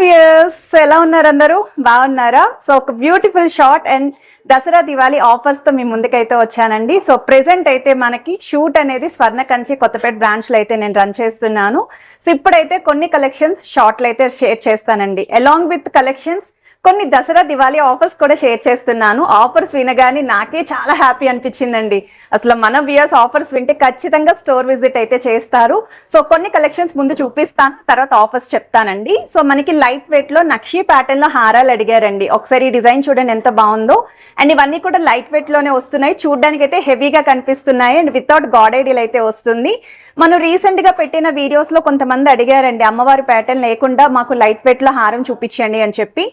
Viewers ఎలా ఉన్నారు అందరూ? బాగున్నారా? సో ఒక beautiful short and Dasara Diwali ఆఫర్స్తో మీ ముందుకైతే వచ్చానండి. సో ప్రెసెంట్ అయితే మనకి షూట్ అనేది స్వర్ణ కంచి కొత్తపేట బ్రాంచ్లో అయితే నేను రన్ చేస్తున్నాను. సో ఇప్పుడైతే కొన్ని కలెక్షన్స్ షార్ట్లు అయితే షేర్ చేస్తానండి. అలాంగ్ విత్ కలెక్షన్స్ కొన్ని దసరా దివాళీ ఆఫర్స్ కూడా షేర్ చేస్తున్నాను. ఆఫర్స్ వినగానే నాకే చాలా హ్యాపీ అనిపించిందండి. అసలు మన వియర్స్ ఆఫర్స్ వింటే ఖచ్చితంగా స్టోర్ విజిట్ అయితే చేస్తారు. సో కొన్ని కలెక్షన్స్ ముందు చూపిస్తాను తర్వాత ఆఫర్స్ చెప్తానండి. సో మనకి లైట్ వెయిట్లో నక్షి ప్యాటర్న్లో హారాలు అడిగారండి. ఒకసారి డిజైన్ చూడండి ఎంత బాగుందో. అండ్ ఇవన్నీ కూడా లైట్ వెయిట్లోనే వస్తున్నాయి. చూడడానికి అయితే హెవీగా కనిపిస్తున్నాయి. అండ్ వితౌట్ గాడ్ ఐడియల్ అయితే వస్తుంది. మనం రీసెంట్గా పెట్టిన వీడియోస్లో కొంతమంది అడిగారండి అమ్మవారి ప్యాటర్న్ లేకుండా మాకు లైట్ వెయిట్లో హారం చూపించండి అని చెప్పి.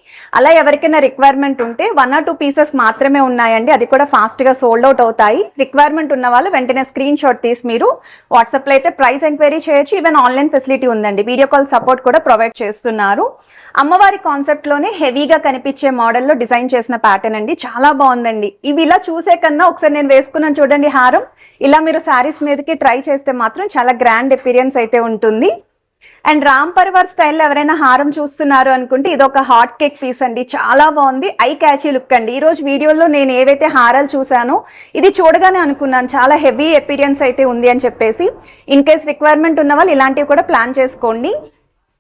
అలా ఎవరికైనా రిక్వైర్మెంట్ ఉంటే వన్ ఆర్ టూ పీసెస్ మాత్రమే ఉన్నాయండి. అది కూడా ఫాస్ట్గా సోల్డ్ అవుట్ అవుతాయి. రిక్వైర్మెంట్ ఉన్న వాళ్ళు వెంటనే స్క్రీన్ షాట్ తీసి మీరు వాట్సాప్లో అయితే ప్రైస్ ఎంక్వైరీ చేయొచ్చు. ఈవెన్ ఆన్లైన్ ఫెసిలిటీ ఉందండి. వీడియో కాల్ సపోర్ట్ కూడా ప్రొవైడ్ చేస్తున్నారు. అమ్మవారి కాన్సెప్ట్లోనే హెవీగా కనిపించే మోడల్లో డిజైన్ చేసిన ప్యాటర్న్ అండి. చాలా బాగుందండి. ఇవి ఇలా చూసే కన్నా ఒకసారి నేను వేసుకున్నాను చూడండి హారం. ఇలా మీరు శారీస్ మీదకి ట్రై చేస్తే మాత్రం చాలా గ్రాండ్ ఎపీరియన్స్ అయితే ఉంటుంది. అండ్ రామ్ పరివార్ స్టైల్లో ఎవరైనా హారం చూస్తున్నారు అనుకుంటే ఇది ఒక హాట్ కేక్ పీస్ అండి. చాలా బాగుంది. ఐ క్యాచీ లుక్ అండి. ఈ రోజు వీడియోలో నేను ఏవైతే హారాలు చూసానో ఇది చూడగానే అనుకున్నాను. చాలా హెవీ ఎపీరియన్స్ అయితే ఉంది అని చెప్పేసి. ఇన్ కేస్ రిక్వైర్మెంట్ ఉన్న వాళ్ళు ఇలాంటివి కూడా ప్లాన్ చేసుకోండి.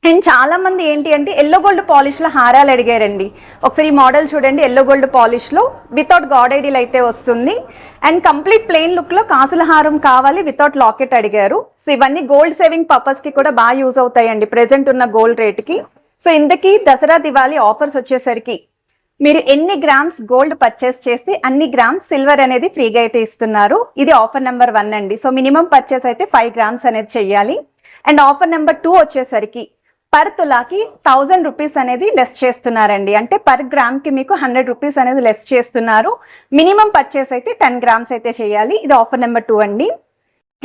అండ్ చాలా మంది ఏంటి అంటే ఎల్లో గోల్డ్ పాలిష్లో హారాలు అడిగారండి. ఒకసారి ఈ మోడల్ చూడండి ఎల్లో గోల్డ్ పాలిష్లో వితౌట్ గాడ్ ఐడీలు అయితే వస్తుంది. అండ్ కంప్లీట్ ప్లెయిన్ లుక్లో కాసుల హారం కావాలి వితౌట్ లాకెట్ అడిగారు. సో ఇవన్నీ గోల్డ్ సేవింగ్ పర్పస్కి కూడా బాగా యూజ్ అవుతాయండి ప్రెసెంట్ ఉన్న గోల్డ్ రేట్కి. సో ఇందుకీ దసరా దివాళీ ఆఫర్స్ వచ్చేసరికి మీరు ఎన్ని గ్రామ్స్ గోల్డ్ పర్చేస్ చేస్తే అన్ని గ్రామ్స్ సిల్వర్ అనేది ఫ్రీగా అయితే ఇస్తున్నారు. ఇది ఆఫర్ నెంబర్ వన్ అండి. సో మినిమం పర్చేస్ అయితే ఫైవ్ గ్రామ్స్ అనేది చెయ్యాలి. అండ్ ఆఫర్ నెంబర్ టూ వచ్చేసరికి పర్ తులాకి థౌజండ్ రూపీస్ అనేది లెస్ చేస్తున్నారండి. అంటే పర్ గ్రామ్కి మీకు హండ్రెడ్ రూపీస్ అనేది లెస్ చేస్తున్నారు. మినిమం పర్చేస్ అయితే టెన్ గ్రామ్స్ అయితే చేయాలి. ఇది ఆఫర్ నెంబర్ టూ అండి.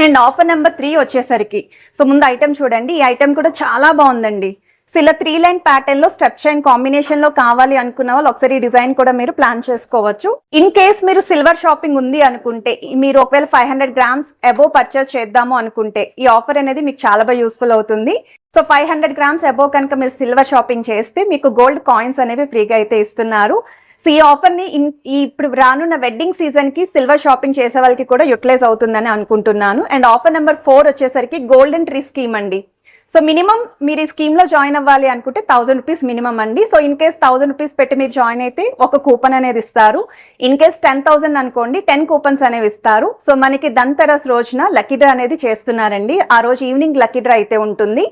అండ్ ఆఫర్ నెంబర్ త్రీ వచ్చేసరికి. సో ముందు ఐటమ్ చూడండి. ఈ ఐటమ్ కూడా చాలా బాగుందండి. సో ఇలా త్రీ లైన్ ప్యాటర్న్లో స్టెప్ చైన్ కాంబినేషన్లో కావాలి అనుకున్న వాళ్ళు ఒకసారి డిజైన్ కూడా మీరు ప్లాన్ చేసుకోవచ్చు. ఇన్ కేస్ మీరు సిల్వర్ షాపింగ్ ఉంది అనుకుంటే మీరు ఒకవేళ five hundred grams above purchase చేద్దాము అనుకుంటే ఈ ఆఫర్ అనేది మీకు చాలా బాగా యూస్ఫుల్ అవుతుంది. So five hundred grams above కనుక మీరు సిల్వర్ షాపింగ్ చేస్తే మీకు గోల్డ్ కాయిన్స్ అనేవి ఫ్రీగా అయితే ఇస్తున్నారు. సో ఈ ఆఫర్ని ఇప్పుడు రానున్న వెడ్డింగ్ సీజన్కి సిల్వర్ షాపింగ్ చేసే వాళ్ళకి కూడా యూటిలైజ్ అవుతుందని అనుకుంటున్నాను. అండ్ ఆఫర్ నెంబర్ ఫోర్ వచ్చేసరికి గోల్డెన్ ట్రీ స్కీమ్ అండి. సో మినిమం మీరు ఈ స్కీమ్లో జాయిన్ అవ్వాలి అనుకుంటే థౌసండ్ రూపీస్ మినిమం అండి. So in case thousand rupees పెట్టి మీరు జాయిన్ అయితే ఒక కూపన్ అనేది ఇస్తారు. ఇన్ కేస్ టెన్ థౌసండ్ అనుకోండి టెన్ కూపన్స్ అనేవి ఇస్తారు. సో మనకి దంతరస్ రోజున లక్కీ డ్రా అనేది చేస్తున్నారండి. ఆ రోజు ఈవినింగ్ లక్కీ డ్రా అయితే ఉంటుంది.